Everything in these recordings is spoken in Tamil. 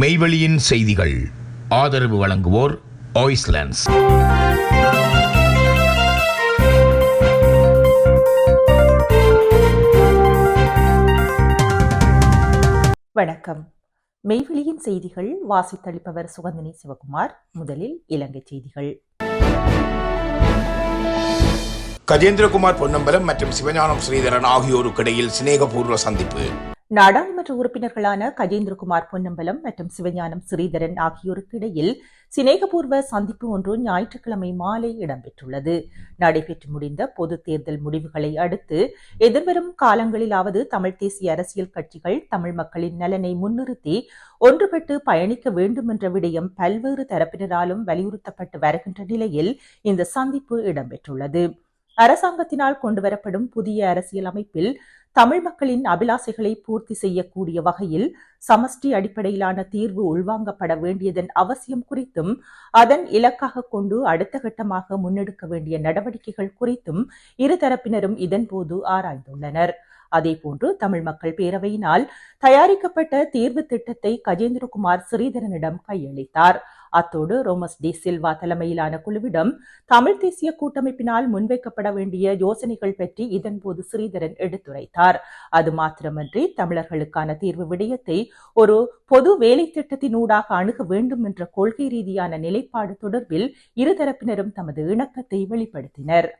மெய்வெளியின் செய்திகள். ஆதரவு வழங்குவோர் ஆய்ஸ்லாண்ட்ஸ் வணக்கம். மெய்வெளியின் செய்திகள் வாசித்தளிப்பவர் சுகந்தினி சிவகுமார் முதலில் இலங்கை செய்திகள். கஜேந்திரகுமார் பொன்னம்பலம் மற்றும் சிவஞானம் ஸ்ரீதரன் ஆகியோருக்கு இடையில் சிநேகபூர்வ சந்திப்பு. நாடாளுமன்ற உறுப்பினர்களான கஜேந்திரகுமார் பொன்னம்பலம் மற்றும் சிவஞானம் ஸ்ரீதரன் ஆகியோருக்கு இடையில் சிநேகபூர்வ சந்திப்பு ஒன்று ஞாயிற்றுக்கிழமை மாலை இடம்பெற்றுள்ளது. நடைபெற்று முடிந்த பொது தேர்தல் முடிவுகளை அடுத்து எதிர்வரும் காலங்களிலாவது தமிழ் தேசிய அரசியல் கட்சிகள் தமிழ் மக்களின் நலனை முன்னிறுத்தி ஒன்றுபட்டு பயணிக்க வேண்டும் என்ற விடயம் பல்வேறு தரப்பினராலும் வலியுறுத்தப்பட்டு வருகின்ற நிலையில் இந்த சந்திப்பு இடம்பெற்றுள்ளது. அரசாங்கத்தினால் கொண்டுவரப்படும் புதிய அரசியல் அமைப்பில் தமிழ் மக்களின் அபிலாசைகளை பூர்த்தி செய்யக்கூடிய வகையில் சமஷ்டி அடிப்படையிலான தீர்வு உள்வாங்கப்பட வேண்டியதன் அவசியம் குறித்தும் அதன் இலக்காக கொண்டு அடுத்த கட்டமாக முன்னெடுக்க வேண்டிய நடவடிக்கைகள் குறித்தும் இருதரப்பினரும் இதன்போது ஆராய்ந்துள்ளனர். அதேபோன்று தமிழ் மக்கள் பேரவையினால் தயாரிக்கப்பட்ட தீர்வு திட்டத்தை கஜேந்திரகுமார் ஸ்ரீதரனிடம் கையளித்தார். அத்தோடு ரோமஸ் டி சில்வா தலைமையிலான குழுவிடம் தமிழ் தேசிய கூட்டமைப்பினால் முன்வைக்கப்பட வேண்டிய யோசனைகள் பற்றி இதன்போது ஸ்ரீதரன் எடுத்துரைத்தார். அது மாத்திரமன்றி தமிழர்களுக்கான தீர்வு விடயத்தை ஒரு பொது வேலை திட்டத்தினூடாக அணுக வேண்டும் என்ற கொள்கை ரீதியான நிலைப்பாடு தொடர்பில் இருதரப்பினரும் தமது இணக்கத்தை வெளிப்படுத்தினர்.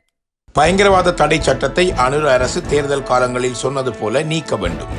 பயங்கரவாத தடை சட்டத்தை அனுர அரசு தேர்தல் காலங்களில் சொன்னது போல நீக்க வேண்டும்.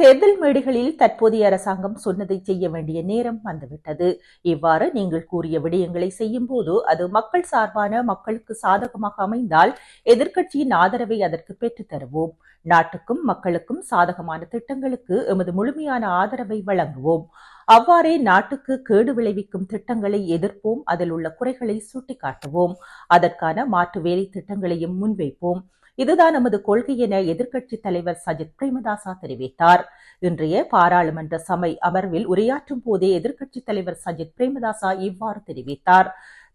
தேர்தல் மேடைகளில் தற்போதைய அரசாங்கம் சொன்னதை செய்ய வேண்டிய நேரம் வந்துவிட்டது. இவ்வாறு நீங்கள் கூறிய விடயங்களை செய்யும் போது அது மக்கள் சார்பான மக்களுக்கு சாதகமாக அமைந்தால் எதிர்க்கட்சியின் ஆதரவை அதற்கு பெற்றுத் தருவோம். நாட்டுக்கும் மக்களுக்கும் சாதகமான திட்டங்களுக்கு எமது முழுமையான ஆதரவை வழங்குவோம். அவ்வாறே நாட்டுக்கு கேடு விளைவிக்கும் திட்டங்களை எதிர்ப்போம். அதில் உள்ள குறைகளை சுட்டிக்காட்டுவோம். அதற்கான மாற்று வேலை திட்டங்களையும் முன்வைப்போம். இதுதான் நமது கொள்கை என எதிர்க்கட்சி தலைவர் சஜித் பிரேமதாசா தெரிவித்தார். இன்றைய பாராளுமன்ற சமை அமர்வில் உரையாற்றும் போதே எதிர்க்கட்சி தலைவர் சஜித் பிரேமதாசா இவ்வாறு தெரிவித்தார்.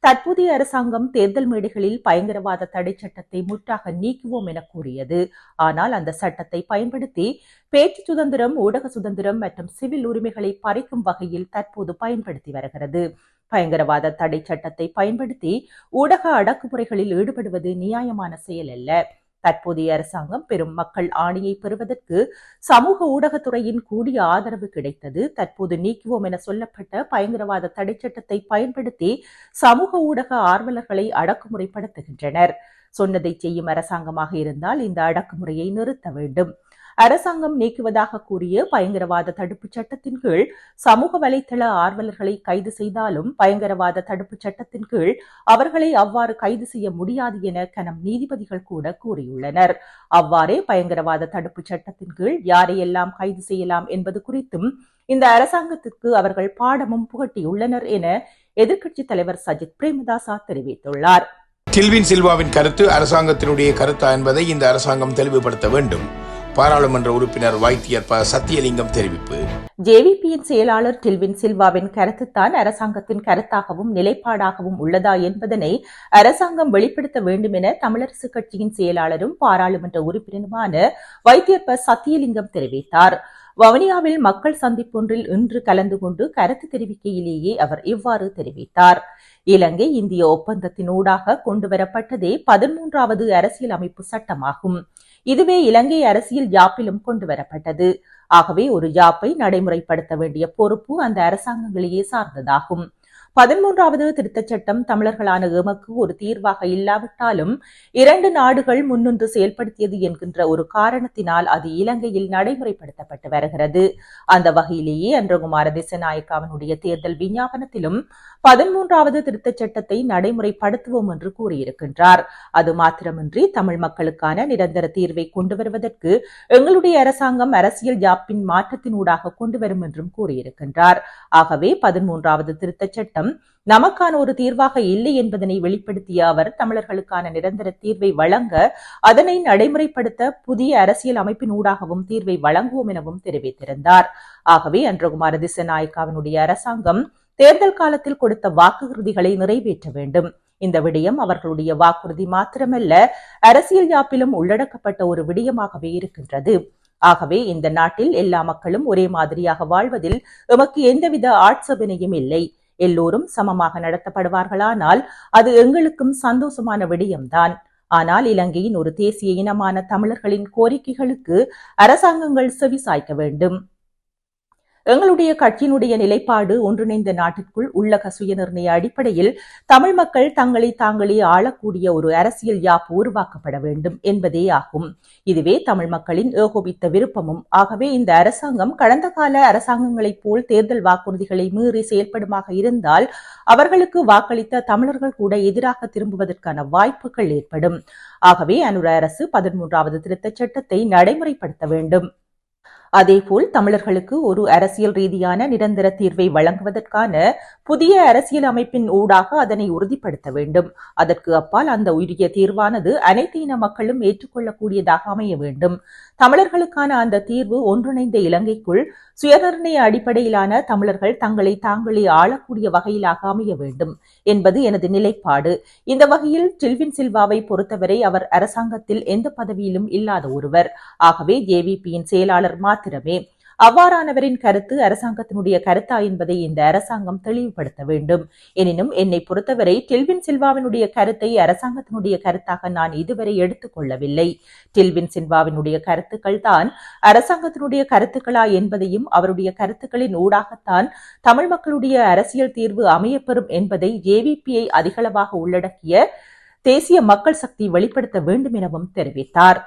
தற்போதைய அரசாங்கம் தேர்தல் மேடைகளில் பயங்கரவாத தடை சட்டத்தை முற்றாக நீக்குவோம் என கூறியது. ஆனால் அந்த சட்டத்தை பயன்படுத்தி பேச்சு சுதந்திரம் ஊடக சுதந்திரம் மற்றும் சிவில் உரிமைகளை பறிக்கும் வகையில் தற்போது பயன்படுத்தி வருகிறது. பயங்கரவாத தடை சட்டத்தை பயன்படுத்தி ஊடக அடக்குமுறைகளில் ஈடுபடுவது நியாயமான செயல் அல்ல. தற்போதைய அரசாங்கம் பெரும் மக்கள் ஆணையை பெறுவதற்கு சமூக ஊடகத்துறையின் கூடிய ஆதரவு கிடைத்தது. தற்போது நீக்குவோம் என சொல்லப்பட்ட பயங்கரவாத தடை சட்டத்தை பயன்படுத்தி சமூக ஊடக ஆர்வலர்களை அடக்குமுறைப்படுத்துகின்றனர். சொன்னதை செய்யும் அரசாங்கமாக இருந்தால் இந்த அடக்குமுறையை நிறுத்த வேண்டும். அரசாங்கம் நீக்குவதாக கூறிய பயங்கரவாத தடுப்புச் சட்டத்தின் கீழ் சமூக வலைதள ஆர்வலர்களை கைது செய்தாலும் பயங்கரவாத தடுப்புச் சட்டத்தின் கீழ் அவர்களை அவ்வாறு கைது செய்ய முடியாது என கனம் நீதிபதிகள் கூட கூறியுள்ளனர். அவ்வாறே பயங்கரவாத தடுப்புச் சட்டத்தின் கீழ் யாரையெல்லாம் கைது செய்யலாம் என்பது குறித்தும் இந்த அரசாங்கத்திற்கு அவர்கள் பாடமும் புகட்டியுள்ளனர் என எதிர்க்கட்சித் தலைவர் சஜித் பிரேமதாசா தெரிவித்துள்ளார். டில்வின் சில்வாவின் கருத்து அரசாங்கத்தினுடைய கருத்தா என்பதை இந்த அரசாங்கம் தெளிவுபடுத்த வேண்டும். பாராளுமன்ற உறுப்பினர் வைத்தியர் ப. சத்தியலிங்கம் தெரிவிப்பு. ஜேவிபியின் செயலாளர் டில்வின் சில்வாவின் கருத்துத்தான் அரசாங்கத்தின் கருத்தாகவும் நிலைப்பாடாகவும் உள்ளதா என்பதனை அரசாங்கம் வெளிப்படுத்த வேண்டும் என தமிழரசு கட்சியின் செயலாளரும் பாராளுமன்ற உறுப்பினருமான வைத்தியர் ப. சத்தியலிங்கம் தெரிவித்தார். வவுனியாவில் மக்கள் சந்திப்பொன்றில் இன்று கலந்து கொண்டு கருத்து தெரிவிக்கையிலேயே அவர் இவ்வாறு தெரிவித்தார். இலங்கை இந்திய ஒப்பந்தத்தினூடாக கொண்டுவரப்பட்டதே பதிமூன்றாவது அரசியல் அமைப்பு சட்டமாகும். இதுவே இலங்கை அரசியல் ஜாப்பிலும் கொண்டுவரப்பட்டது ஆகவே ஒரு ஜாப்பை நடைமுறைப்படுத்த வேண்டிய பொறுப்பு அந்த அரசாங்கங்களையே சார்ந்ததாகும். பதிமூன்றாவது திருத்தச் சட்டம் தமிழர்களான எமக்கு ஒரு தீர்வாக இல்லாவிட்டாலும் இரண்டு நாடுகள் முன்னின்று செயல்படுத்தியது என்கின்ற ஒரு காரணத்தினால் அது இலங்கையில் நடைமுறைப்படுத்தப்பட்டு வருகிறது. அந்த வகையிலேயே அன்றகுமார திசநாயக்காவினுடைய தேர்தல் விஞ்ஞாபனத்திலும் பதிமூன்றாவது திருத்தச் சட்டத்தை நடைமுறைப்படுத்துவோம் என்று கூறியிருக்கின்றார். அது மாத்திரமின்றி தமிழ் மக்களுக்கான நிரந்தர தீர்வை கொண்டு வருவதற்கு எங்களுடைய அரசாங்கம் அரசியல் யாப்பின் மாற்றத்தினூடாக கொண்டு வரும் என்றும் கூறியிருக்கின்றார். ஆகவே பதிமூன்றாவது திருத்தச் சட்டம் நமக்கான ஒரு தீர்வாக இல்லை என்பதனை வெளிப்படுத்திய அவர் தமிழர்களுக்கான நிரந்தர தீர்வை வழங்க அதனை நடைமுறைப்படுத்த புதிய அரசியல் அமைப்பின் ஊடாகவும் தீர்வை வழங்குவோம் எனவும் தெரிவித்திருந்தார். ஆகவே அன்றகுமார திசநாயக்காவினுடைய அரசாங்கம் தேர்தல் காலத்தில் கொடுத்த வாக்குறுதிகளை நிறைவேற்ற வேண்டும். இந்த விடயம் அவர்களுடைய வாக்குறுதி மாத்திரமல்ல அரசியல் யாப்பிலும் உள்ளடக்கப்பட்ட ஒரு விடயமாகவே இருக்கின்றது. ஆகவே இந்த நாட்டில் எல்லா மக்களும் ஒரே மாதிரியாக வாழ்வதில் எமக்கு எந்தவித ஆட்சேபனையும் இல்லை. எல்லோரும் சமமாக நடத்தப்படுவார்களானால் அது எங்களுக்கும் சந்தோஷமான விடயம்தான். ஆனால் இலங்கையின் ஒரு தேசிய இனமான தமிழர்களின் கோரிக்கைகளுக்கு அரசாங்கங்கள் செவிசாய்க்க வேண்டும். எங்களுடைய கட்சியினுடைய நிலைப்பாடு ஒன்றிணைந்த நாட்டிற்குள் உள்ளக சுயநிர்ணய அடிப்படையில் தமிழ் மக்கள் தங்களை தாங்களே ஆளக்கூடிய ஒரு அரசியல் யாப்பு உருவாக்கப்பட வேண்டும் என்பதே ஆகும். இதுவே தமிழ் மக்களின் ஏகோபித்த விருப்பமும். ஆகவே இந்த அரசாங்கம் கடந்த கால அரசாங்கங்களைப் போல் தேர்தல் வாக்குறுதிகளை மீறி செயல்படுமாக இருந்தால் அவர்களுக்கு வாக்களித்த தமிழர்கள் கூட எதிராக திரும்புவதற்கான வாய்ப்புகள் ஏற்படும். ஆகவே அனுர அரசு பதிமூன்றாவது திருத்தச் சட்டத்தை நடைமுறைப்படுத்த வேண்டும். அதேபோல் தமிழர்களுக்கு ஒரு அரசியல் ரீதியான நிரந்தர தீர்வை வழங்குவதற்கான புதிய அரசியல் அமைப்பின் ஊடாக அதனை உறுதிப்படுத்த வேண்டும். அதற்கு அப்பால் அந்த உரிய தீர்வானது அனைத்து இன மக்களும் ஏற்றுக்கொள்ளக்கூடியதாக அமைய வேண்டும். தமிழர்களுக்கான அந்த தீர்வு ஒன்றிணைந்த இலங்கைக்குள் சுயநிர்ணய அடிப்படையிலான தமிழர்கள் தங்களை தாங்களே ஆளக்கூடிய வகையிலாக அமைய வேண்டும் என்பது எனது நிலைப்பாடு. இந்த வகையில் டில்வின் சில்வாவை பொறுத்தவரை அவர் அரசாங்கத்தில் எந்த பதவியிலும் இல்லாத ஒருவர். ஆகவே ஜேவிபியின் செயலாளர் மாத்திரமே. அவ்வாறானவரின் கருத்து அரசாங்கத்தினுடைய கருத்தா என்பதை இந்த அரசாங்கம் தெளிவுபடுத்த வேண்டும். எனினும் என்னை பொறுத்தவரை டில்வின் சில்வாவினுடைய கருத்தை அரசாங்கத்தினுடைய கருத்தாக நான் இதுவரை எடுத்துக்கொள்ளவில்லை. டில்வின் சில்வாவினுடைய கருத்துக்கள் தான் அரசாங்கத்தினுடைய கருத்துக்களா என்பதையும் அவருடைய கருத்துக்களின் ஊடாகத்தான் தமிழ் மக்களுடைய அரசியல் தீர்வு அமையப்பெறும் என்பதை ஜேவிபியை அதிகளவாக உள்ளடக்கிய தேசிய மக்கள் சக்தி வெளிப்படுத்த வேண்டும் எனவும் தெரிவித்தார்.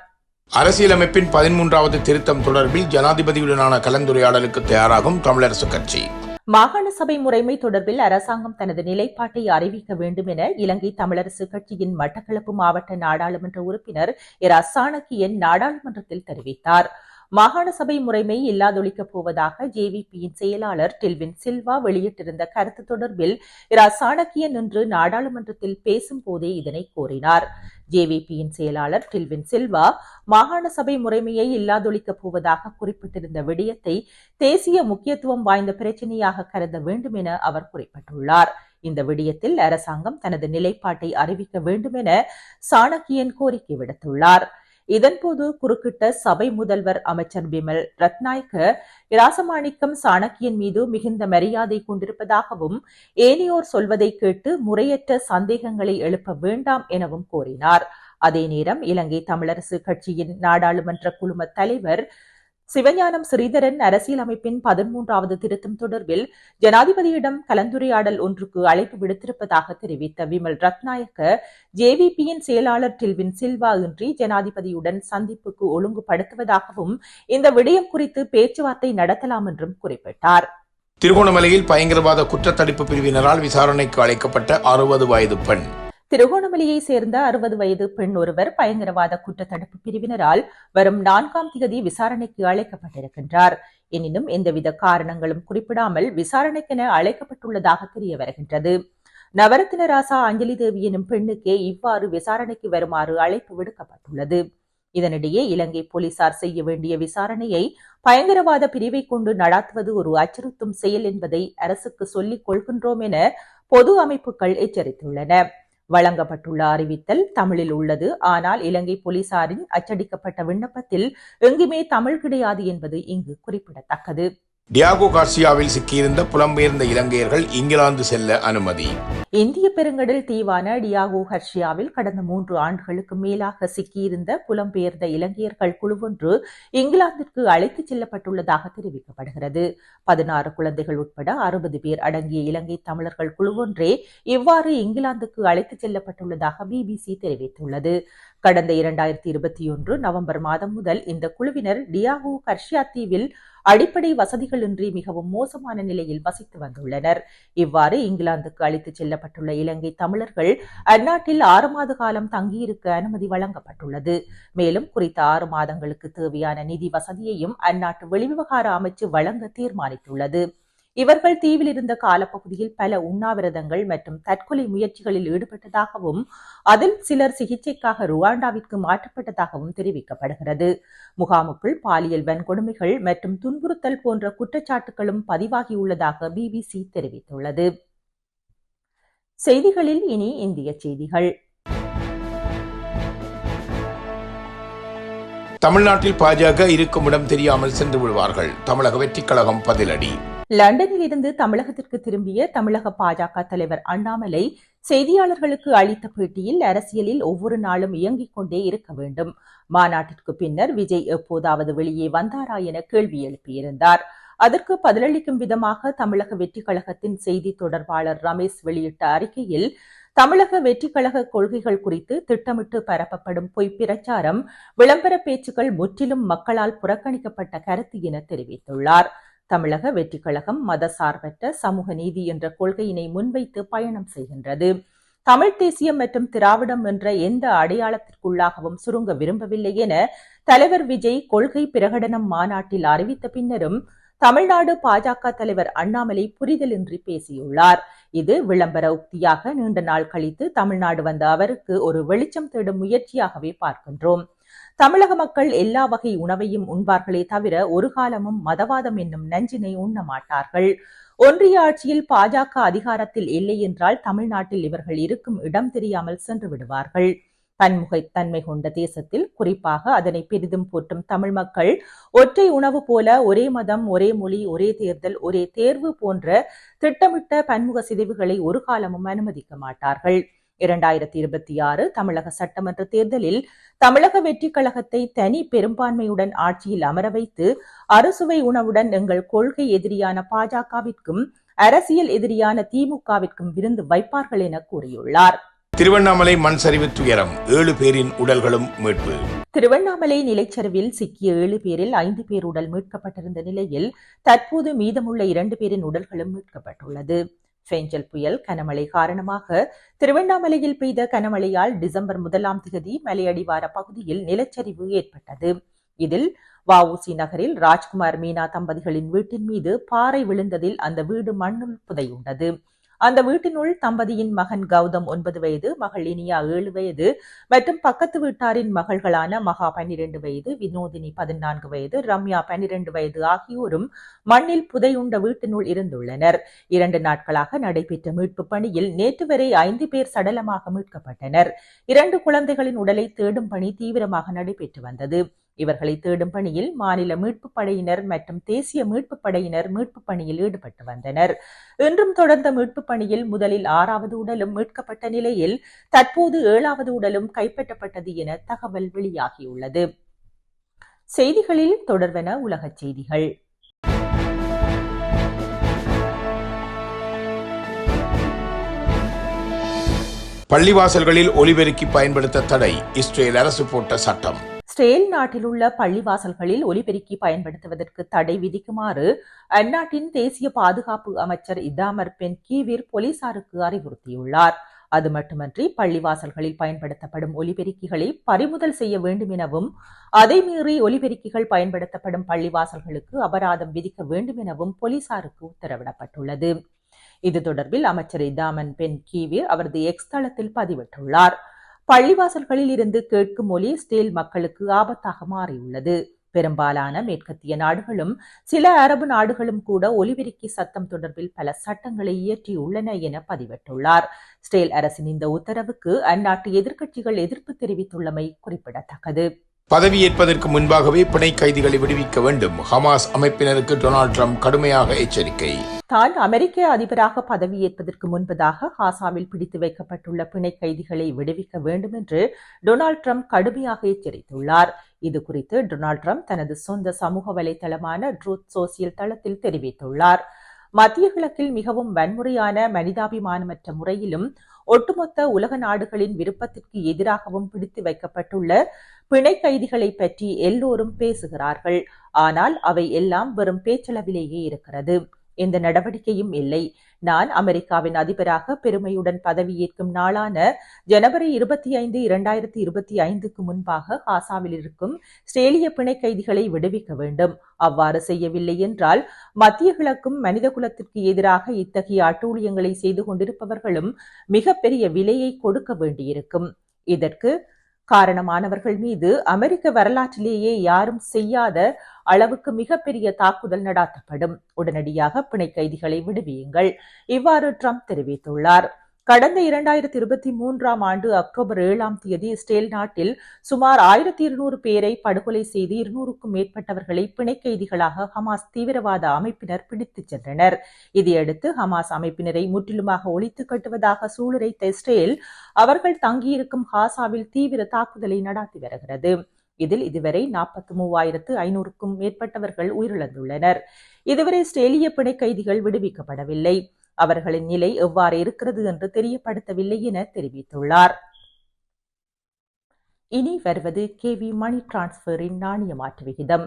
அரசியலமைப்பின் பதிமூன்றாவது திருத்தம் தொடர்பில் ஜனாதிபதியுடனான கலந்துரையாடலுக்கு தயாராகும் தமிழரசு கட்சி. மாகாண சபை முறைமை தொடர்பில் அரசாங்கம் தனது நிலைப்பாட்டை அறிவிக்க வேண்டும் என இலங்கை தமிழரசு கட்சியின் மட்டக்களப்பு மாவட்ட நாடாளுமன்ற உறுப்பினர் இரா சாணக்கியன் நாடாளுமன்றத்தில் தெரிவித்தார். மாகாண சபை முறைமை இல்லாதொழிக்கப் போவதாக ஜேவிபியின் செயலாளர் டில்வின் சில்வா வெளியிட்டிருந்த கருத்து தொடர்பில் இரா சாணக்கியன் இன்று நாடாளுமன்றத்தில் பேசும் போதே இதனை கோரினார் ஜேவிபியின் செயலாளர் டில்வின் சில்வா மாகாண சபை முறைமையை இல்லாதொழிக்கப் போவதாக குறிப்பிட்டிருந்த விடயத்தை தேசிய முக்கியத்துவம் வாய்ந்த பிரச்சினையாக கருத வேண்டும் என அவர் குறிப்பிட்டுள்ளார். இந்த விடயத்தில் அரசாங்கம் தனது நிலைப்பாட்டை அறிவிக்க வேண்டும் என சாணக்கியன் கோரிக்கை விடுத்துள்ளார். இதன்போது குறுக்கிட்ட சபை முதல்வர் அமைச்சர் பிமல் ரத்நாயக்க இராசமாணிக்கம் சாணக்கியன் மீது மிகுந்த மரியாதை கொண்டிருப்பதாகவும் ஏனையோர் சொல்வதை கேட்டு முறையற்ற சந்தேகங்களை எழுப்ப வேண்டாம் எனவும் கோரினார். அதே நேரம் இலங்கை தமிழரசு கட்சியின் நாடாளுமன்ற குழும தலைவர் சிவஞானம் ஸ்ரீதரன் அரசியலமைப்பின் பதிமூன்றாவது திருத்தம் தொடர்பில் ஜனாதிபதியிடம் கலந்துரையாடல் ஒன்றுக்கு அழைப்பு விடுத்திருப்பதாக தெரிவித்த விமல் ரத்நாயக்க ஜேவிபியின் செயலாளர் டில்வின் சில்வா இன்றி ஜனாதிபதியுடன் சந்திப்புக்கு ஒழுங்குபடுத்துவதாகவும் இந்த விடயம் குறித்து பேச்சுவார்த்தை நடத்தலாம் என்றும் குறிப்பிட்டார். திருகோணமலையில் பயங்கரவாத குற்றத்தடுப்பு பிரிவினரால் விசாரணைக்கு அழைக்கப்பட்ட அறுபது வயது பெண். திருகோணமலையை சேர்ந்த அறுபது வயது பெண் ஒருவர் பயங்கரவாத குற்றத்தடுப்பு பிரிவினரால் வரும் நான்காம் தேதி விசாரணைக்கு அழைக்கப்பட்டிருக்கின்றார். எனினும் எந்தவித காரணங்களும் குறிப்பிடாமல் விசாரணைக்கென அழைக்கப்பட்டுள்ளதாக தெரிய வருகின்றது. நவரத்தின ராசா அஞ்சலி தேவி எனும் பெண்ணுக்கே இவ்வாறு விசாரணைக்கு வருமாறு அழைப்பு விடுக்கப்பட்டுள்ளது. இதனிடையே இலங்கை போலீசார் செய்ய வேண்டிய விசாரணையை பயங்கரவாத பிரிவை கொண்டு நடாத்துவது ஒரு அச்சுறுத்தும் செயல் என்பதை அரசுக்கு சொல்லிக் கொள்கின்றோம் என பொது அமைப்புகள் எச்சரித்துள்ளன. வழங்கப்பட்டுள்ள அறிவித்தல் தமிழில் உள்ளது. ஆனால் இலங்கை போலீசாரின் அச்சடிக்கப்பட்ட விண்ணப்பத்தில் எங்குமே தமிழ் கிடையாது என்பது இங்கு குறிப்பிடத்தக்கது. டியாகோ கார்சியாவில் சிக்கியிருந்த புலம்பெயர்ந்த இலங்கையர்கள் இங்கிலாந்து செல்ல அனுமதி. இந்திய பெருங்கடல் தீவான டியாகோ ஹர்ஷியாவில் கடந்த மூன்று ஆண்டுகளுக்கு மேலாக சிக்கியிருந்த புலம்பெயர்ந்த இலங்கையர்கள் குழுவொன்று இங்கிலாந்திற்கு அழைத்துச் செல்லப்பட்டுள்ளதாக தெரிவிக்கப்படுகிறது. பதினாறு குழந்தைகள் உட்பட அறுபது பேர் அடங்கிய இலங்கை தமிழர்கள் குழுவொன்றே இவ்வாறு இங்கிலாந்துக்கு அழைத்துச் செல்லப்பட்டுள்ளதாக பிபிசி தெரிவித்துள்ளது. கடந்த இரண்டாயிரத்தி இருபத்தி ஒன்று நவம்பர் மாதம் முதல் இந்த குழுவினர் டியாகோ கர்ஷியா தீவில் அடிப்படை வசதிகளின்றி மிகவும் மோசமான நிலையில் வசித்து வந்துள்ளனர். இவ்வாறு இங்கிலாந்துக்கு அழைத்துச் செல்லப்பட்டுள்ள இலங்கை தமிழர்கள் அந்நாட்டில் ஆறு மாத காலம் தங்கியிருக்க அனுமதி வழங்கப்பட்டுள்ளது. மேலும் குறித்த ஆறு மாதங்களுக்கு தேவையான நிதி வசதியையும் அந்நாட்டு வெளிவிவகார அமைச்சு வழங்க தீர்மானித்துள்ளது. இவர்கள் தீவில் இருந்த காலப்பகுதியில் பல உண்ணாவிரதங்கள் மற்றும் தற்கொலை முயற்சிகளில் ஈடுபட்டதாகவும் அதில் சிலர் சிகிச்சைக்காக ருவாண்டாவிற்கு மாற்றப்பட்டதாகவும் தெரிவிக்கப்படுகிறது. முகாமுக்குள் பாலியல் வன்கொடுமைகள் மற்றும் துன்புறுத்தல் போன்ற குற்றச்சாட்டுகளும் பதிவாகியுள்ளதாக பிபிசி தெரிவித்துள்ளது. செய்திகளில் இனி இந்திய செய்திகள். தமிழ்நாட்டில் பாஜக இருக்கும் இடம் தெரியாமல் சென்று விடுவார்கள். தமிழக வெற்றிக் கழகம் பதிலடி. லண்டனில் இருந்து தமிழகத்திற்கு திரும்பிய தமிழக பாஜக தலைவர் அண்ணாமலை செய்தியாளர்களுக்கு அளித்த பேட்டியில் அரசியலில் ஒவ்வொரு நாளும் இயங்கிக் கொண்டே இருக்க வேண்டும். மாநாட்டிற்கு பின்னர் விஜய் எப்போதாவது வெளியே வந்தாரா என கேள்வி எழுப்பியிருந்தார். அதற்கு பதிலளிக்கும் விதமாக தமிழக வெற்றி கழகத்தின் செய்தி தொடர்பாளர் ரமேஷ் வெளியிட்ட அறிக்கையில் தமிழக வெற்றி கழக கொள்கைகள் குறித்து திட்டமிட்டு பரப்பப்படும் பொய் பிரச்சாரம் விளம்பர பேச்சுக்கள் முற்றிலும் மக்களால் புறக்கணிக்கப்பட்ட கருத்து என தெரிவித்துள்ளார். தமிழக வெற்றி கழகம் மதசார்பற்ற சமூக நீதி என்ற கொள்கையினை முன்வைத்து பயணம் செய்கின்றது. தமிழ் தேசியம் மற்றும் திராவிடம் என்ற எந்த அடையாளத்திற்குள்ளாகவும் சுருங்க விரும்பவில்லை என தலைவர் விஜய் கொள்கை பிரகடனம் மாநாட்டில் அறிவித்த பின்னரும் தமிழ்நாடு பாஜக தலைவர் அண்ணாமலை புரிதலின்றி பேசியுள்ளார். இது விளம்பர உக்தியாக நீண்ட நாள் கழித்து தமிழ்நாடு வந்த அவருக்கு ஒரு வெளிச்சம் தேடும் முயற்சியாகவே பார்க்கின்றோம். தமிழக மக்கள் எல்லா வகை உணவையும் உண்பார்களே தவிர ஒரு காலமும் மதவாதம் என்னும் நஞ்சினை உண்ண மாட்டார்கள். ஒன்றிய ஆட்சியில் பாஜக அதிகாரத்தில் இல்லை என்றால் தமிழ்நாட்டில் இவர்கள் இருக்கும் இடம் தெரியாமல் சென்று விடுவார்கள். பன்முகத்தன்மை கொண்ட தேசத்தில் குறிப்பாக அதனை பெரிதும் போற்றும் தமிழ் மக்கள் ஒற்றை உணவு போல ஒரே மதம் ஒரே மொழி ஒரே தேர்தல் ஒரே தேர்வு போன்ற திட்டமிட்ட பன்முக சிதைவுகளை ஒரு காலமும் அனுமதிக்க மாட்டார்கள். இரண்டாயிரத்தி இருபத்தி ஆறு தமிழக சட்டமன்ற தேர்தலில் தமிழக வெற்றி கழகத்தை தனி பெரும்பான்மையுடன் ஆட்சியில் அமர வைத்து அறுசுவை உணவுடன் எங்கள் கொள்கை எதிரியான பாஜகவிற்கும் அரசியல் எதிரியான திமுகவிற்கும் விருந்து வைப்பார்கள் என கூறியுள்ளார். திருவண்ணாமலை மண் சரிவு துயரம் ஏழு பேரின் உடல்களும் மீட்பு. திருவண்ணாமலை நிலச்சரிவில் சிக்கிய ஏழு பேரில் ஐந்து பேர் உடல் மீட்கப்பட்டிருந்த நிலையில் தற்போது மீதமுள்ள இரண்டு பேரின் உடல்களும் மீட்கப்பட்டுள்ளது. ஃபேஞ்சல் புயல் கனமழை காரணமாக திருவண்ணாமலையில் பெய்த கனமழையால் டிசம்பர் முதலாம் திகதி மலையடிவார பகுதியில் நிலச்சரிவு ஏற்பட்டது. இதில் வஉசி நகரில் ராஜ்குமார் மீனா தம்பதிகளின் வீட்டின் மீது பாறை விழுந்ததில் அந்த வீடு மண்ணுள் புதையுண்டது. அந்த வீட்டினுள் தம்பதியின் மகன் கௌதம் ஒன்பது வயது மகள் இனியா ஏழு வயது மற்றும் பக்கத்து வீட்டாரின் மகள்களான மகா பன்னிரண்டு வயது வினோதினி பதினான்கு வயது ரம்யா பன்னிரண்டு வயது ஆகியோரும் மண்ணில் புதையுண்ட வீட்டினுள் இருந்துள்ளனர். இரண்டு நாட்களாக நடைபெற்ற மீட்பு பணியில் நேற்று வரை ஐந்து பேர் சடலமாக மீட்கப்பட்டனர். இரண்டு குழந்தைகளின் உடலை தேடும் பணி தீவிரமாக நடைபெற்று வந்தது. இவர்களை தேடும் பணியில் மாநில மீட்புப் படையினர் மற்றும் தேசிய மீட்புப் படையினர் மீட்புப் பணியில் ஈடுபட்டு வந்தனர். இன்றும் தொடர்ந்த மீட்புப் பணியில் முதலில் ஆறாவது உடலும் மீட்கப்பட்ட நிலையில் தற்போது ஏழாவது உடலும் கைப்பற்றப்பட்டது என தகவல் வெளியாகியுள்ளது. செய்திகளில் தொடர்வன உலகச் செய்திகள். பள்ளிவாசல்களில் ஒலிபெருக்கி பயன்படுத்த தடை இஸ்ரேல் அரசு போட்ட சட்டம். ஸ்பெயின் நாட்டில் உள்ள பள்ளிவாசல்களில் ஒலிபெருக்கி பயன்படுத்துவதற்கு தடை விதிக்குமாறு அந்நாட்டின் தேசிய பாதுகாப்பு அமைச்சர் இதாமர் பென் கீவிர் போலீசாருக்கு அறிவுறுத்தியுள்ளார். அது மட்டுமன்றி பள்ளிவாசல்களில் பயன்படுத்தப்படும் ஒலிபெருக்கிகளை பறிமுதல் செய்ய வேண்டும் எனவும் அதை மீறி ஒலிபெருக்கிகள் பயன்படுத்தப்படும் பள்ளிவாசல்களுக்கு அபராதம் விதிக்க வேண்டும் எனவும் போலீசாருக்கு உத்தரவிடப்பட்டுள்ளது. இது தொடர்பில் அமைச்சர் இதாமன் பென் கீவிர் அவரது எக்ஸ் தளத்தில் பதிவிட்டுள்ளார். பள்ளிவாசல்களில் இருந்து கேட்கும் ஒலி ஸ்டேல் மக்களுக்கு ஆபத்தாக மாறியுள்ளது. பெரும்பாலான மேற்கத்திய நாடுகளும் சில அரபு நாடுகளும் கூட ஒலிபெருக்கி சத்தம் தொடர்பில் பல சட்டங்களை இயற்றியுள்ளன என பதிவிட்டுள்ளார். ஸ்டேல் அரசின் இந்த உத்தரவுக்கு அந்நாட்டு எதிர்க்கட்சிகள் எதிர்ப்பு தெரிவித்துள்ளமை குறிப்பிடத்தக்கது. பதவியேற்பதற்கு முன்பாகவே பிணை கைதிகளை விடுவிக்க வேண்டும். ஹமாஸ் அமைப்பினருக்கு டொனால்ட் ட்ரம்ப் கடுமையாக எச்சரிக்கை. தான் அமெரிக்க அதிபராக பதவியேற்பதற்கு முன்பதாக காசாவில் பிடித்து வைக்கப்பட்டுள்ள பிணை கைதிகளை விடுவிக்க வேண்டும் என்று டொனால்ட் ட்ரம்ப் கடுமையாக எச்சரித்துள்ளார். இது குறித்து டொனால்ட் ட்ரம்ப் தனது சொந்த சமூக வலைதளமான ட்ரூத் சோசியல் தளத்தில் தெரிவித்துள்ளார். மத்திய கிழக்கில் மிகவும் வன்முறையான மனிதாபிமானமற்ற முறையிலும் ஒட்டுமொத்த உலக நாடுகளின் விருப்பத்திற்கு எதிராகவும் பிடித்து வைக்கப்பட்டுள்ள பிணை கைதிகளை பற்றி எல்லோரும் பேசுகிறார்கள். ஆனால் அவை எல்லாம் வெறும் பேச்சளவிலேயே இருக்கிறது. எந்த நடவடிக்கையும் இல்லை. நான் அமெரிக்காவின் அதிபராக பெருமையுடன் பதவியேற்கும் நாளான ஜனவரி இருபத்தி ஐந்து இரண்டாயிரத்தி இருபத்தி ஐந்துக்கு முன்பாக காசாவில் இருக்கும் ஸ்ரேலிய பிணை கைதிகளை விடுவிக்க வேண்டும். அவ்வாறு செய்யவில்லை என்றால் மத்திய கிழக்கும் மனித குலத்திற்கு எதிராக இத்தகைய அட்டூழியங்களை செய்து கொண்டிருப்பவர்களும் மிகப்பெரிய விலையை கொடுக்க வேண்டியிருக்கும். இதற்கு காரணமானவர்கள் மீது அமெரிக்க வரலாற்றிலேயே யாரும் செய்யாத அளவுக்கு மிகப்பெரிய தாக்குதல் நடாத்தப்படும். உடனடியாக பிணை கைதிகளை விடுவியுங்கள். இவ்வாறு ட்ரம்ப் தெரிவித்துள்ளார். கடந்த இரண்டாயிரத்தி இருபத்தி மூன்றாம் ஆண்டு அக்டோபர் ஏழாம் தேதி இஸ்ரேல் நாட்டில் சுமார் ஆயிரத்தி இருநூறு பேரை படுகொலை செய்து இருநூறுக்கும் மேற்பட்டவர்களை பிணை கைதிகளாக ஹமாஸ் தீவிரவாத அமைப்பினர் பிடித்துச் சென்றனர். இதையடுத்து ஹமாஸ் அமைப்பினரை முற்றிலுமாக ஒழித்து கட்டுவதாக சூளுரைத்த இஸ்ரேல் அவர்கள் தங்கியிருக்கும் ஹாசாவில் தீவிர தாக்குதலை நடாத்தி வருகிறது. இதில் இதுவரை நாற்பத்தி மூவாயிரத்து ஐநூறுக்கும் மேற்பட்டவர்கள் உயிரிழந்துள்ளனர். இதுவரை இஸ்ரேலிய பிணை கைதிகள் விடுவிக்கப்படவில்லை. அவர்களின் நிலை எவ்வாறு இருக்கிறது என்று தெரியப்படுத்தவில்லை என தெரிவித்துள்ளார். இனி வருவது கேவி மணி டிரான்ஸ்பரின் நாணய மாற்று விகிதம்.